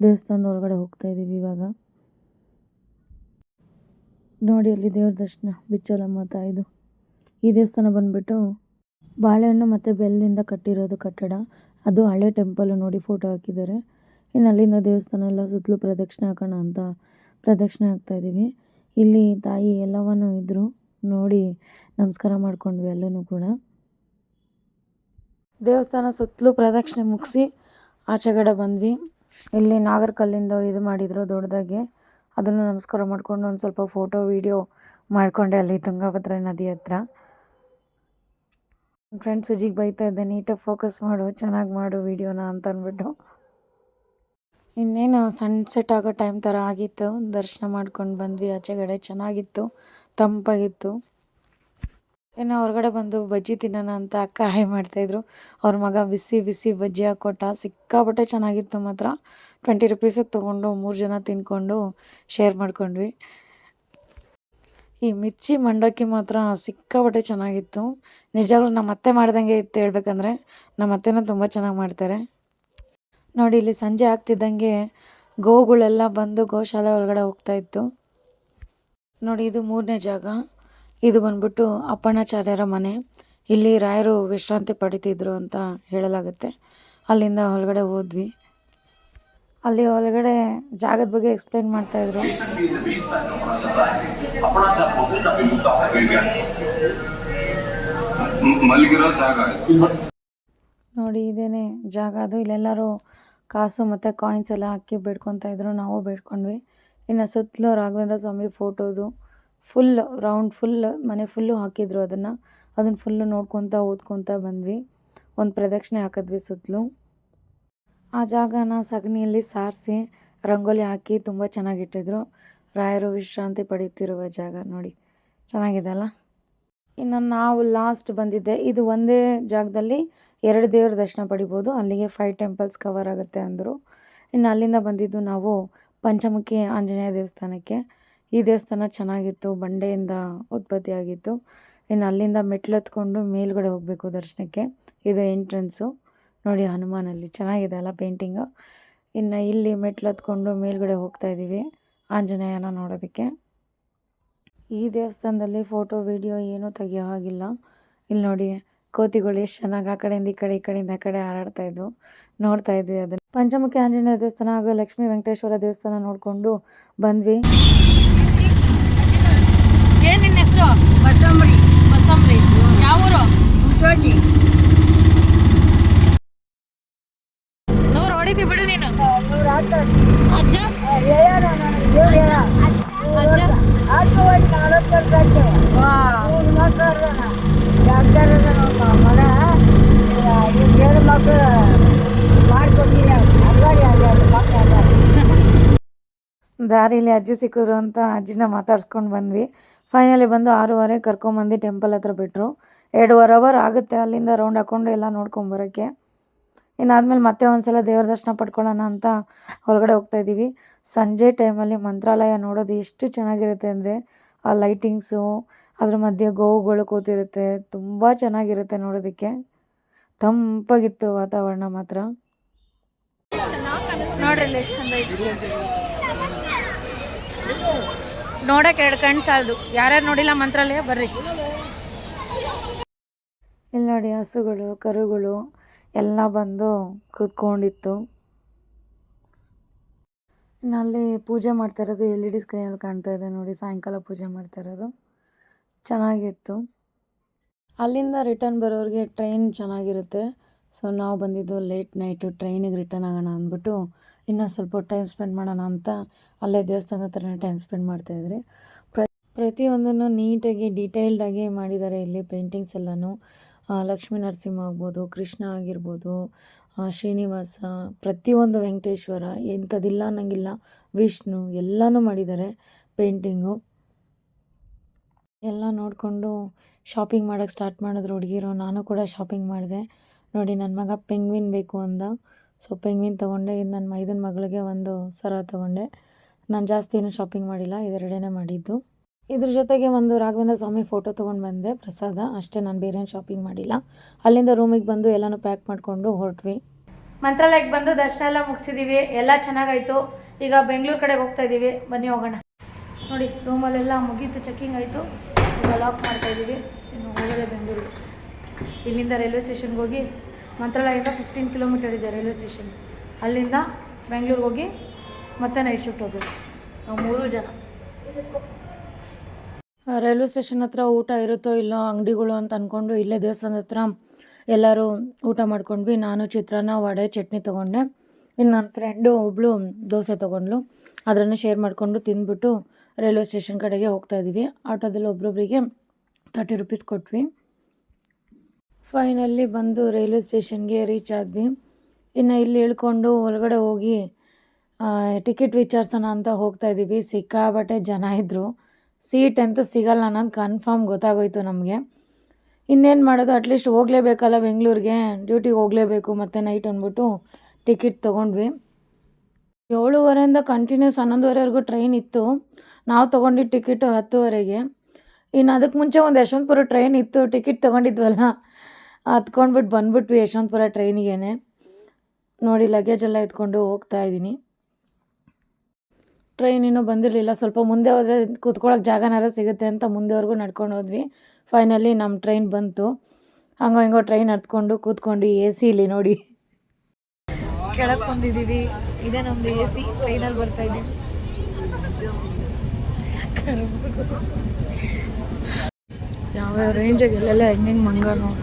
ದೇವಸ್ಥಾನದ ಒಳಗಡೆ ಹೋಗ್ತಾ ಇದ್ದೀವಿ ಇವಾಗ. ನೋಡಿ ಅಲ್ಲಿ ದೇವ್ರ ದರ್ಶನ, ಬಿಚ್ಚಲಮ್ಮ ತಾಯಿದು ಈ ದೇವಸ್ಥಾನ ಬಂದುಬಿಟ್ಟು ಬಾಳೆಹಣ್ಣು ಮತ್ತು ಬೆಲ್ಲದಿಂದ ಕಟ್ಟಿರೋದು ಕಟ್ಟಡ. ಅದು ಹಳೆ ಟೆಂಪಲ್ ನೋಡಿ ಫೋಟೋ ಹಾಕಿದ್ದಾರೆ. ಇನ್ನು ಅಲ್ಲಿಂದ ದೇವಸ್ಥಾನ ಎಲ್ಲ ಸುತ್ತಲೂ ಪ್ರದಕ್ಷಿಣೆ ಹಾಕೋಣ ಅಂತ ಪ್ರದಕ್ಷಿಣೆ ಹಾಕ್ತಾ ಇದ್ದೀವಿ ಇಲ್ಲಿ ತಾಯಿ ಎಲ್ಲವನ್ನೂ ಇದ್ದರು ನೋಡಿ ನಮಸ್ಕಾರ ಮಾಡ್ಕೊಂಡ್ವಿ ಎಲ್ಲನೂ ಕೂಡ. ದೇವಸ್ಥಾನ ಸುತ್ತಲೂ ಪ್ರದಕ್ಷಿಣೆ ಮುಗಿಸಿ ಆಚೆಗಡೆ ಬಂದ್ವಿ. ಇಲ್ಲಿ ನಾಗರಕಲ್ಲಿಂದ ಇದು ಮಾಡಿದ್ರು ದೊಡ್ಡದಾಗಿ. ಅದನ್ನು ನಮಸ್ಕಾರ ಮಾಡಿಕೊಂಡು ಒಂದು ಸ್ವಲ್ಪ ಫೋಟೋ ವೀಡಿಯೋ ಮಾಡಿಕೊಂಡೆ ಅಲ್ಲಿ ತುಂಗಭದ್ರಾ ನದಿ ಹತ್ರ. ಫ್ರೆಂಡ್ ಸುಜಿಗೆ ಬೈತಾ ಇದ್ದೆ, ನೀಟಾಗಿ ಫೋಕಸ್ ಮಾಡು, ಚೆನ್ನಾಗಿ ಮಾಡು ವೀಡಿಯೋನ ಅಂತ ಅಂದ್ಬಿಟ್ಟು. ಇನ್ನೇನು ಸನ್ಸೆಟ್ ಆಗೋ ಟೈಮ್ ಥರ ಆಗಿತ್ತು. ದರ್ಶನ ಮಾಡ್ಕೊಂಡು ಬಂದ್ವಿ ಆಚೆಗಡೆ ಚೆನ್ನಾಗಿತ್ತು, ತಂಪಾಗಿತ್ತು. ಇನ್ನು ಹೊರಗಡೆ ಬಂದು ಬಜ್ಜಿ ತಿನ್ನೋಣ ಅಂತ ಅಕ್ಕ ಹಾಯ್ ಮಾಡ್ತಾಯಿದ್ರು ಅವ್ರ ಮಗ ಬಿಸಿ ಬಿಸಿ ಬಜ್ಜಿ ಹಾಕ್ಕೊಟ್ಟ ಸಿಕ್ಕಾಪಟ್ಟೆ ಚೆನ್ನಾಗಿತ್ತು ಮಾತ್ರ. ಟ್ವೆಂಟಿ ರುಪೀಸಿಗೆ ತೊಗೊಂಡು ಮೂರು ಜನ ತಿನ್ಕೊಂಡು ಶೇರ್ ಮಾಡ್ಕೊಂಡ್ವಿ. ಈ ಮಿರ್ಚಿ ಮಂಡಕ್ಕಿ ಮಾತ್ರ ಸಿಕ್ಕಾಪಟ್ಟೆ ಚೆನ್ನಾಗಿತ್ತು. ನಿಜವಾಗ್ಲೂ ನಮ್ಮ ಅತ್ತೆ ಮಾಡ್ದಂಗೆ ಇತ್ತು ಹೇಳ್ಬೇಕಂದ್ರೆ. ನಮ್ಮ ಅತ್ತೆನ ತುಂಬ ಚೆನ್ನಾಗಿ ಮಾಡ್ತಾರೆ. ನೋಡಿ ಇಲ್ಲಿ ಸಂಜೆ ಆಗ್ತಿದ್ದಂಗೆ ಗೋಗಳೆಲ್ಲ ಬಂದು ಗೋಶಾಲೆ ಒಳಗಡೆ ಹೋಗ್ತಾ ಇತ್ತು. ನೋಡಿ ಇದು ಮೂರನೇ ಜಾಗ. ಇದು ಬಂದ್ಬಿಟ್ಟು ಅಪ್ಪಣ್ಣಾಚಾರ್ಯರ ಮನೆ. ಇಲ್ಲಿ ರಾಯರು ವಿಶ್ರಾಂತಿ ಪಡಿತಿದ್ರು ಅಂತ ಹೇಳಲಾಗುತ್ತೆ. ಅಲ್ಲಿಂದ ಹೊರಗಡೆ ಹೋದ್ವಿ. ಅಲ್ಲಿ ಒಳಗಡೆ ಜಾಗದ ಬಗ್ಗೆ ಎಕ್ಸ್ಪ್ಲೈನ್ ಮಾಡ್ತಾ ಇದ್ರು. ಮ- ಮಲಗಿರೋ ಜಾಗ ನೋಡಿ ಇದೇನೆ ಜಾಗ ಅದು. ಇಲ್ಲೆಲ್ಲರೂ ಕಾಸು ಮತ್ತು ಕಾಯಿನ್ಸ್ ಎಲ್ಲ ಹಾಕಿ ಬೇಡ್ಕೊತಾ ಇದ್ರು. ನಾವು ಬೇಡ್ಕೊಂಡ್ವಿ. ಇನ್ನು ಸುತ್ತಲೂ ರಾಘವೇಂದ್ರ ಸ್ವಾಮಿ ಫೋಟೋದು ಫುಲ್ ರೌಂಡ್ ಫುಲ್ ಮನೆ ಫುಲ್ಲು ಹಾಕಿದ್ರು ಅದನ್ನು. ಅದನ್ನು ಫುಲ್ಲು ನೋಡ್ಕೊತಾ, ಓದ್ಕೊತಾ ಬಂದ್ವಿ. ಒಂದು ಪ್ರದಕ್ಷಿಣೆ ಹಾಕಿದ್ವಿ ಸುತ್ತಲೂ. ಆ ಜಾಗನ ಸಗಣಿಯಲ್ಲಿ ಸಾರಿಸಿ, ರಂಗೋಲಿ ಹಾಕಿ ತುಂಬ ಚೆನ್ನಾಗಿಟ್ಟಿದ್ರು ರಾಯರು ವಿಶ್ರಾಂತಿ ಪಡೆಯುತ್ತಿರುವ ಜಾಗ ನೋಡಿ. ಚೆನ್ನಾಗಿದೆ ಅಲ್ಲ? ಇನ್ನು ನಾವು ಲಾಸ್ಟ್ ಬಂದಿದ್ದೆ. ಇದು ಒಂದೇ ಜಾಗದಲ್ಲಿ ಎರಡು ದೇವ್ರ ದರ್ಶನ ಪಡಿಬೋದು. ಅಲ್ಲಿಗೆ ಫೈವ್ ಟೆಂಪಲ್ಸ್ ಕವರ್ ಆಗುತ್ತೆ ಅಂದರು. ಇನ್ನು ಅಲ್ಲಿಂದ ಬಂದಿದ್ದು ನಾವು ಪಂಚಮುಖಿ ಆಂಜನೇಯ ದೇವಸ್ಥಾನಕ್ಕೆ. ಈ ದೇವಸ್ಥಾನ ಚೆನ್ನಾಗಿತ್ತು, ಬಂಡೆಯಿಂದ ಉತ್ಪತ್ತಿಯಾಗಿತ್ತು ಇನ್ನು ಅಲ್ಲಿಂದ ಮೆಟ್ಲು ಹತ್ಕೊಂಡು ಮೇಲ್ಗಡೆ ಹೋಗಬೇಕು ದರ್ಶನಕ್ಕೆ. ಇದು ಎಂಟ್ರೆನ್ಸು ನೋಡಿ ಹನುಮಾನಲ್ಲಿ ಚೆನ್ನಾಗಿದೆ ಅಲ್ಲ ಪೇಂಟಿಂಗು ಇನ್ನು ಇಲ್ಲಿ ಮೆಟ್ಲು ಹತ್ಕೊಂಡು ಮೇಲ್ಗಡೆ ಹೋಗ್ತಾ ಇದ್ದೀವಿ ಆಂಜನೇಯನ ನೋಡೋದಕ್ಕೆ. ಈ ದೇವಸ್ಥಾನದಲ್ಲಿ ಫೋಟೋ ವಿಡಿಯೋ ಏನೂ ತೆಗಿಯೋ ಹಾಗಿಲ್ಲ. ಇಲ್ಲಿ ನೋಡಿ ಕೋತಿಗಳು ಎಷ್ಟು ಚೆನ್ನಾಗಿ ಆ ಕಡೆಯಿಂದ ಈ ಕಡೆ, ಈ ಕಡೆಯಿಂದ ಆ ಕಡೆ ಹಾರಾಡ್ತಾ ಇದ್ವು. ನೋಡ್ತಾ ಇದ್ವಿ ಅದನ್ನು. ಪಂಚಮುಖಿ ಆಂಜನೇಯ ದೇವಸ್ಥಾನ ಹಾಗೂ ಲಕ್ಷ್ಮೀ ವೆಂಕಟೇಶ್ವರ ದೇವಸ್ಥಾನ ನೋಡಿಕೊಂಡು ಬಂದ್ವಿ. ಏನ್ ನಿನ್ನ ಹೆಸರು? ಬಸಂಬ್ರಿ ಬಸಂಬ್ರಿ ಯಾವ ಊರು? ನೂರು ಹೊಡಿತಿ ಬಿಡು ನೀನು. ಅಜ್ಜ? ಅಜ್ಜ? ವಾ. ದಾರಿಲಿ ಅಜ್ಜಿ ಸಿಕ್ಕಿದ್ರು ಅಂತ ಅಜ್ಜಿನ ಮಾತಾಡ್ಸ್ಕೊಂಡು ಬಂದ್ವಿ. ಫೈನಲಿ ಬಂದು ಆರೂವರೆ ಕರ್ಕೊಂಬಂದು ಟೆಂಪಲ್ ಹತ್ರ ಬಿಟ್ಟರು ಎರಡೂವರೆ ಅವರ್ ಆಗುತ್ತೆ ಅಲ್ಲಿಂದ ರೌಂಡ್ ಹಾಕ್ಕೊಂಡು ಎಲ್ಲ ನೋಡ್ಕೊಂಬರೋಕ್ಕೆ ಇನ್ನಾದಮೇಲೆ ಮತ್ತೆ ಒಂದ್ಸಲ ದೇವ್ರ ದರ್ಶನ ಪಡ್ಕೊಳ್ಳೋಣ ಅಂತ ಹೊರಗಡೆ ಹೋಗ್ತಾ ಇದ್ದೀವಿ ಸಂಜೆ ಟೈಮಲ್ಲಿ ಮಂತ್ರಾಲಯ ನೋಡೋದು ಎಷ್ಟು ಚೆನ್ನಾಗಿರುತ್ತೆ ಅಂದರೆ ಆ ಲೈಟಿಂಗ್ಸು ಅದ್ರ ಮಧ್ಯೆ ಗೋವುಗಳು ಕೂತಿರುತ್ತೆ. ತುಂಬ ಚೆನ್ನಾಗಿರುತ್ತೆ ನೋಡೋದಕ್ಕೆ. ತಂಪಾಗಿತ್ತು ವಾತಾವರಣ ಮಾತ್ರ. ನೋಡ್ರಿ ಎಷ್ಟು ಚಂದ ನೋಡಕ್ಕೆ ಎರಡು ಕಣ್ಣು ಸಾಲದು. ಯಾರ್ಯಾರು ನೋಡಿಲ್ಲ ಮಂತ್ರಾಲಯ ಬರ್ರಿ. ಇಲ್ಲಿ ನೋಡಿ ಹಸುಗಳು, ಕರುಗಳು ಎಲ್ಲ ಬಂದು ಕೂತ್ಕೊಂಡಿತ್ತು. ಅಲ್ಲಿ ಪೂಜೆ ಮಾಡ್ತಾ ಇರೋದು ಎಲ್ ಇ ಡಿ ಸ್ಕ್ರೀನಲ್ಲಿ ಕಾಣ್ತಾ ಇದೆ ನೋಡಿ, ಸಾಯಂಕಾಲ ಪೂಜೆ ಮಾಡ್ತಾ ಇರೋದು. ಚೆನ್ನಾಗಿತ್ತು. ಅಲ್ಲಿಂದ ರಿಟರ್ನ್ ಬರೋರಿಗೆ ಟ್ರೈನ್ ಚೆನ್ನಾಗಿರುತ್ತೆ. ಸೊ ನಾವು ಬಂದಿದ್ದು ಲೇಟ್ ನೈಟು ಟ್ರೈನಿಗೆ ರಿಟರ್ನ್ ಆಗೋಣ ಅಂದ್ಬಿಟ್ಟು ಇನ್ನೂ ಸ್ವಲ್ಪ ಟೈಮ್ ಸ್ಪೆಂಡ್ ಮಾಡೋಣ ಅಂತ ಅಲ್ಲೇ ದೇವಸ್ಥಾನದ ಹತ್ರನೇ ಟೈಮ್ ಸ್ಪೆಂಡ್ ಮಾಡ್ತಾಯಿದ್ರಿ ಪ್ರ, ಪ್ರತಿಯೊಂದನ್ನು ನೀಟಾಗಿ ಡೀಟೇಲ್ಡಾಗಿ ಮಾಡಿದ್ದಾರೆ ಇಲ್ಲಿ ಪೇಂಟಿಂಗ್ಸ್ ಎಲ್ಲನೂ. ಲಕ್ಷ್ಮೀ ನರಸಿಂಹ ಆಗ್ಬೋದು, ಕೃಷ್ಣ ಆಗಿರ್ಬೋದು ಶ್ರೀನಿವಾಸ, ಪ್ರತಿಯೊಂದು ವೆಂಕಟೇಶ್ವರ, ಎಂಥದಿಲ್ಲ ಅನ್ನಂಗಿಲ್ಲ. ವಿಷ್ಣು ಎಲ್ಲನೂ ಮಾಡಿದ್ದಾರೆ ಪೇಂಟಿಂಗು ಎಲ್ಲ ನೋಡಿಕೊಂಡು ಶಾಪಿಂಗ್ ಮಾಡೋಕ್ಕೆ ಸ್ಟಾರ್ಟ್ ಮಾಡಿದ್ರು ಹುಡುಗಿರು. ನಾನು ಕೂಡ ಶಾಪಿಂಗ್ ಮಾಡಿದೆ. ನೋಡಿ ನನ್ನ ಮಗ ಪೆಂಗ್ವಿನ್ ಬೇಕು ಅಂದ. ಸೊ ಪೆಂಗ್ವಿನ್ ತೊಗೊಂಡೆ, ಇದು ನನ್ನ ಮೈದನ ಮಗಳಿಗೆ ಒಂದು ಸರ ತೊಗೊಂಡೆ. ನಾನು ಜಾಸ್ತಿ ಏನು ಶಾಪಿಂಗ್ ಮಾಡಿಲ್ಲ ಇದೆರಡೇ ಮಾಡಿದ್ದು. ಇದ್ರ ಜೊತೆಗೆ ಒಂದು ರಾಘವೇಂದ್ರ ಸ್ವಾಮಿ ಫೋಟೋ ತೊಗೊಂಡು ಬಂದೆ, ಪ್ರಸಾದ. ಅಷ್ಟೇ ನಾನು ಬೇರೆ ಏನು ಶಾಪಿಂಗ್ ಮಾಡಿಲ್ಲ. ಅಲ್ಲಿಂದ ರೂಮಿಗೆ ಬಂದು ಎಲ್ಲನೂ ಪ್ಯಾಕ್ ಮಾಡಿಕೊಂಡು ಹೊರಟ್ವಿ. ಮಂತ್ರಾಲಯಕ್ಕೆ ಬಂದು ದರ್ಶನ ಎಲ್ಲ ಮುಗಿಸಿದ್ದೀವಿ ಎಲ್ಲ ಚೆನ್ನಾಗಾಯಿತು. ಈಗ ಬೆಂಗಳೂರು ಕಡೆಗೆ ಹೋಗ್ತಾ ಇದ್ದೀವಿ ಬನ್ನಿ ಹೋಗೋಣ. ನೋಡಿ ರೂಮಲ್ಲೆಲ್ಲ ಮುಗೀತು ಚೆಕ್ಕಿಂಗ್ ಆಯಿತು. ಈಗ ಲಾಕ್ ಮಾಡ್ತಾ ಇದ್ದೀವಿ ಇನ್ನು ಹೋಗೋದೇ ಬೆಂಗಳೂರು. ಇಲ್ಲಿಂದ ರೈಲ್ವೆ ಸ್ಟೇಷನ್ಗೆ ಹೋಗಿ ಮಂತ್ರಾಲಯದಿಂದ ಫಿಫ್ಟೀನ್ ಕಿಲೋಮೀಟರ್ ಇದೆ ರೈಲ್ವೆ ಸ್ಟೇಷನ್ ಅಲ್ಲಿಂದ ಬೆಂಗಳೂರಿಗೆ ಹೋಗಿ ಮತ್ತೆ ನೈಟ್ ಶಿಫ್ಟ್ ಹೋಗೋದು ನಾವು ಮೂರು ಜನ. ರೈಲ್ವೆ ಸ್ಟೇಷನ್ ಹತ್ರ ಊಟ ಇರುತ್ತೋ ಇಲ್ಲೋ ಅಂಗಡಿಗಳು ಅಂತ ಅಂದ್ಕೊಂಡು ಇಲ್ಲೇ ದೇವಸ್ಥಾನದ ಹತ್ರ ಎಲ್ಲರೂ ಊಟ ಮಾಡ್ಕೊಂಡ್ವಿ. ನಾನು, ಚಿತ್ರಾನ್ನ, ವಡೆ, ಚಟ್ನಿ ತೊಗೊಂಡೆ. ಇನ್ನು ನನ್ನ ಫ್ರೆಂಡು ಒಬ್ಬಳು ದೋಸೆ ತೊಗೊಂಡ್ಲು ಅದನ್ನು ಶೇರ್ ಮಾಡಿಕೊಂಡು ತಿಂದ್ಬಿಟ್ಟು ರೈಲ್ವೆ ಸ್ಟೇಷನ್ ಕಡೆಗೆ ಹೋಗ್ತಾ ಇದ್ದೀವಿ ಆಟೋದಲ್ಲಿ ಒಬ್ರೊಬ್ಬರಿಗೆ ತರ್ಟಿ ರುಪೀಸ್ ಕೊಟ್ವಿ. ಫೈನಲ್ಲಿ ಬಂದು ರೈಲ್ವೆ ಸ್ಟೇಷನ್ಗೆ ರೀಚ್ ಆದ್ವಿ. ಇನ್ನು ಇಲ್ಲಿ ಇಳ್ಕೊಂಡು ಒಳಗಡೆ ಹೋಗಿ ಟಿಕೆಟ್ ವಿಚಾರಿಸೋಣ ಅಂತ ಹೋಗ್ತಾ ಇದ್ದೀವಿ. ಸಿಕ್ಕಾಬಟ್ಟೆ ಜನ ಇದ್ದರು ಸೀಟ್ ಅಂತ ಸಿಗಲ್ಲ ಅನ್ನೋದು ಕನ್ಫರ್ಮ್ ಗೊತ್ತಾಗೋಯ್ತು ನಮಗೆ. ಇನ್ನೇನು ಮಾಡೋದು? ಅಟ್ಲೀಸ್ಟ್ ಹೋಗಲೇಬೇಕಲ್ಲ ಬೆಂಗಳೂರಿಗೆ. ಡ್ಯೂಟಿಗೆ ಹೋಗಲೇಬೇಕು ಮತ್ತು ನೈಟ್ ಅಂದ್ಬಿಟ್ಟು ಟಿಕೆಟ್ ತೊಗೊಂಡ್ವಿ. ಏಳುವರೆಯಿಂದ ಕಂಟಿನ್ಯೂಸ್ ಹನ್ನೊಂದುವರೆವರೆಗೂ ಟ್ರೈನ್ ಇತ್ತು. ನಾವು ತೊಗೊಂಡಿದ್ದು ಟಿಕೆಟು ಹತ್ತುವರೆಗೆ. ಇನ್ನು ಅದಕ್ಕೆ ಮುಂಚೆ ಒಂದು ಯಶವಂತಪುರ ಟ್ರೈನ್ ಇತ್ತು. ಟಿಕೆಟ್ ತೊಗೊಂಡಿದ್ವಲ್ಲ. ಹತ್ಕೊಂಡ್ಬಿಟ್ಟು ಬಂದ್ಬಿಟ್ವಿ ಯಶವಂತಪುರ ಟ್ರೈನಿಗೇನೆ. ನೋಡಿ ಲಗೇಜ್ ಎಲ್ಲ ಎತ್ಕೊಂಡು ಹೋಗ್ತಾ ಇದ್ದೀನಿ. ಟ್ರೈನ್ ಇನ್ನೂ ಬಂದಿರಲಿಲ್ಲ. ಸ್ವಲ್ಪ ಮುಂದೆ ಹೋದರೆ ಕೂತ್ಕೊಳ್ಳೋಕೆ ಜಾಗನಾರ ಸಿಗುತ್ತೆ ಅಂತ ಮುಂದೆವರೆಗೂ ನಡ್ಕೊಂಡು ಹೋದ್ವಿ. ಫೈನಲಿ ನಮ್ಮ ಟ್ರೈನ್ ಬಂತು. ಹಂಗೋ ಹಿಂಗೋ ಟ್ರೈನ್ ಹತ್ಕೊಂಡು ಕೂತ್ಕೊಂಡು ಎ ಸಿಲಿ ನೋಡಿ. ಕೆಳಗೆ ಬಂದಿದ್ದೀವಿ. ಇದೇ ನಮ್ಮದು ಎ ಸಿ. ಟ್ರೈನಲ್ಲಿ ಬರ್ತಾ ಇದ್ದೀವಿ. ಯಾವ ರೇಂಜಿಗೆ ಎಲ್ಲೆಲ್ಲ ಹೆಂಗೆ ಮಂಗ ನೋಡಿ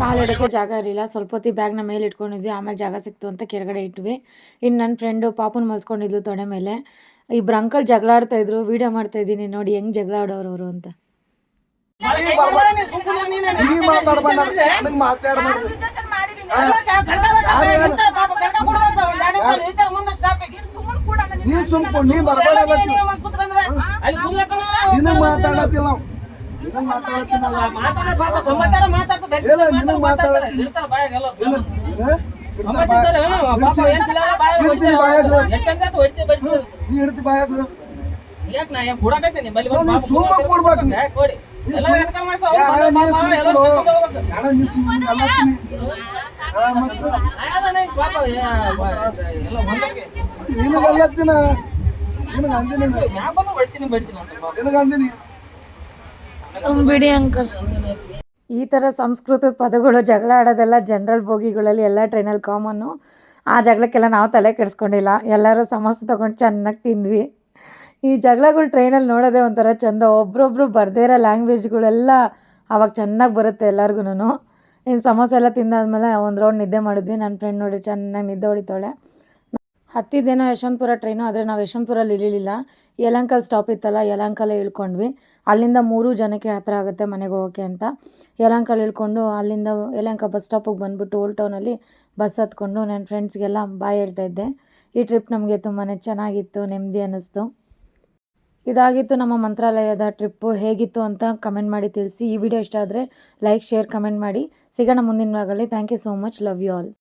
ಕಾಲಿಡೋಕ್ಕೆ ಜಾಗ ಇರಲಿಲ್ಲ. ಸ್ವಲ್ಪ ಹೊತ್ತಿಗೆ ಬ್ಯಾಗ್ನ ಮೇಲೆ ಇಟ್ಕೊಂಡಿದ್ವಿ. ಆಮೇಲೆ ಜಾಗ ಸಿಕ್ತು ಅಂತ ಕೆಳಗಡೆ ಇಟ್ವಿ. ಇನ್ನು ನನ್ನ ಫ್ರೆಂಡು ಪಾಪನ ಮಲ್ಸ್ಕೊಂಡಿದ್ಲು ತೊಡೆ ಮೇಲೆ. ಇಬ್ಬರು ಅಂಕಲ್ ಜಗಳ ಆಡ್ತಾಯಿದ್ರು ಇದ್ರು. ವಿಡಿಯೋ ಮಾಡ್ತಾ ಇದ್ದೀನಿ ನೋಡಿ ಹೆಂಗ್ ಜಗಳ ಆಡೋರು ಅವರು ಅಂತ. ನೀವು ಸುಮ್ಕೊಂಡು ನೀವು ನೀ ಬರ್ಬೇಡ ನಿನಗ್ ಮಾತಾಡತ್ತಿಲ್ಲ. ನಾವು ಹಿಡ್ತಿ ಬಾಯಾಗ ಸುಮ್ಮ ಕೊಡ್ಬೇಕು. ನಿನಗ್ ಅಂದಿನಿ ನಿನಗ್ ಅಂದಿನಿ. ಬಿಡಿ ಅಂಕಲ್. ಈ ಥರ ಸಂಸ್ಕೃತದ ಪದಗಳು ಜಗಳ ಆಡೋದೆಲ್ಲ ಜನರಲ್ ಬೋಗಿಗಳಲ್ಲಿ ಎಲ್ಲ ಟ್ರೈನಲ್ಲಿ ಕಾಮನ್ನು ಆ ಜಗಳಕ್ಕೆಲ್ಲ ನಾವು ತಲೆ ಕೆಡಿಸ್ಕೊಂಡಿಲ್ಲ. ಎಲ್ಲರೂ ಸಮಸ್ಯೆ ತೊಗೊಂಡು ಚೆನ್ನಾಗಿ ತಿಂದ್ವಿ. ಈ ಜಗಳಗಳು ಟ್ರೈನಲ್ಲಿ ನೋಡೋದೇ ಒಂಥರ ಚೆಂದ. ಒಬ್ರೊಬ್ರು ಬರದೇ ಇರೋ ಲ್ಯಾಂಗ್ವೇಜ್ಗಳೆಲ್ಲ ಆವಾಗ ಚೆನ್ನಾಗಿ ಬರುತ್ತೆ ಎಲ್ಲರಿಗೂ ಇನ್ನು ಸಮೋಸ ಎಲ್ಲ ತಿಂದಾದ್ಮೇಲೆ ಒಂದು ರೌಂಡ್ ನಿದ್ದೆ ಮಾಡಿದ್ವಿ. ನನ್ನ ಫ್ರೆಂಡ್ ನೋಡಿ ಚೆನ್ನಾಗಿ ನಿದ್ದೆ ಹೊಡಿತಾಳೆ. ಹತ್ತಿದ್ದೇನೋ ಯಶವಂತಪುರ ಟ್ರೈನು ಆದರೆ ನಾವು ಯಶವಂತಪುರಲ್ಲಿ ಇಳಿಲಿಲ್ಲ. ಯಲಂಕಲ್ ಸ್ಟಾಪ್ ಇತ್ತಲ್ಲ, ಯಲಂಕಲ್ಲೇ ಇಳ್ಕೊಂಡ್ವಿ. ಅಲ್ಲಿಂದ ಮೂರು ಜನಕ್ಕೆ ಹತ್ತಿರ ಆಗುತ್ತೆ ಮನೆಗೆ ಹೋಗೋಕ್ಕೆ ಅಂತ. ಯಲಂಕಲ್ ಇಳ್ಕೊಂಡು ಅಲ್ಲಿಂದ ಯಲಂಕ ಬಸ್ ಸ್ಟಾಪಿಗೆ ಬಂದುಬಿಟ್ಟು ಓಲ್ಡ್ ಟೌನಲ್ಲಿ ಬಸ್ ಹತ್ಕೊಂಡು ನನ್ನ ಫ್ರೆಂಡ್ಸ್ಗೆಲ್ಲ ಬಾಯ್ ಹೇಳ್ತಾ ಇದ್ದೆ. ಈ ಟ್ರಿಪ್ ನಮಗೆ ತುಂಬಾ ಚೆನ್ನಾಗಿತ್ತು, ನೆಮ್ಮದಿ ಅನ್ನಿಸ್ತು. ಇದಾಗಿತ್ತು ನಮ್ಮ ಮಂತ್ರಾಲಯದ ಟ್ರಿಪ್ಪು ಹೇಗಿತ್ತು ಅಂತ ಕಮೆಂಟ್ ಮಾಡಿ ತಿಳಿಸಿ. ಈ ವಿಡಿಯೋ ಇಷ್ಟ ಆದರೆ ಲೈಕ್ ಶೇರ್ ಕಮೆಂಟ್ ಮಾಡಿ. ಸಿಗೋಣ ಮುಂದಿನ ಭಾಗದಲ್ಲಿ thank you so much love you all